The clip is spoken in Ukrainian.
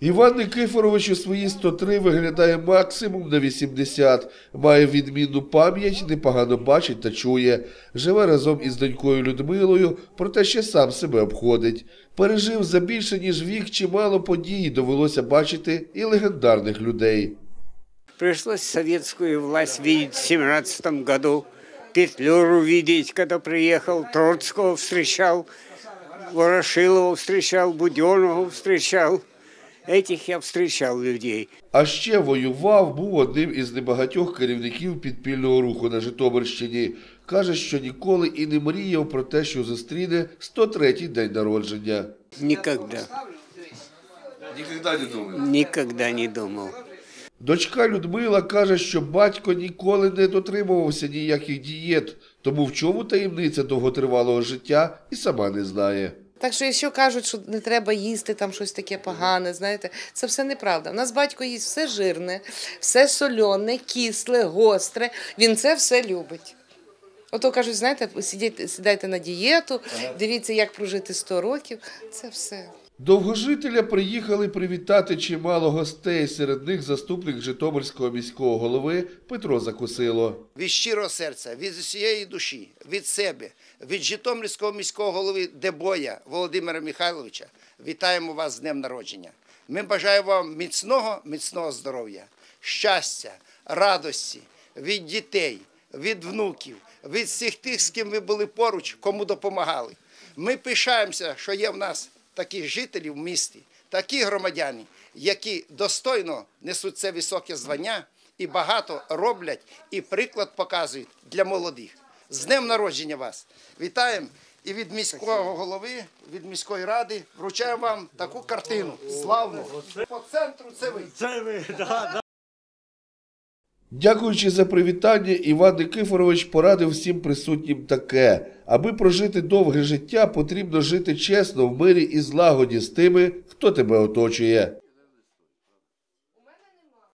Іван Никифорович у свої 103 виглядає максимум на 80, має відмінну пам'ять, непогано бачить та чує. Живе разом із донькою Людмилою, проте ще сам себе обходить. Пережив за більше ніж вік чимало подій, довелося бачити і легендарних людей. Пришлось советскую власть видеть в семнадцатом году, Петлюру видеть, когда приехал, Троцкого встречал, Ворошилова встречал, Буденного встречал. Этих я встречал людей. А ще воював, був одним із небагатьох керівників підпільного руху на Житомирщині. Каже, що ніколи і не мріяв про те, що зустріне 103-й день народження. Никогда, Ніколи не думав. никогда не думал. Дочка Людмила каже, що батько ніколи не дотримувався ніяких дієт, тому в чому таємниця довготривалого життя і сама не знає. Так що, якщо кажуть, що не треба їсти там щось таке погане, знаєте, це все неправда. У нас батько їсть все жирне, все сольоне, кисле, гостре. Він це все любить. Ото кажуть, знаєте, сидіть, сідайте на дієту, дивіться, як прожити 100 років. Це все. Довгожителя приїхали привітати чимало гостей, серед них заступник Житомирського міського голови Петро Закусило. від щирого серця, від усієї душі, від себе, від Житомирського міського голови Дебоя Володимира Михайловича вітаємо вас з днем народження. Ми бажаємо вам міцного, міцного здоров'я, щастя, радості від дітей, від внуків, від всіх тих, з ким ви були поруч, кому допомагали. Ми пишаємося, що є в нас такі жителі в місті, такі громадяни, які достойно несуть це високе звання і багато роблять, і приклад показують для молодих. З днем народження вас! Вітаємо! І від міського голови, від міської ради вручаємо вам таку картину. Славну! По центру це ви. Дякуючи за привітання, Іван Никифорович порадив всім присутнім таке: аби прожити довге життя, потрібно жити чесно в мирі і злагоді з тими, хто тебе оточує.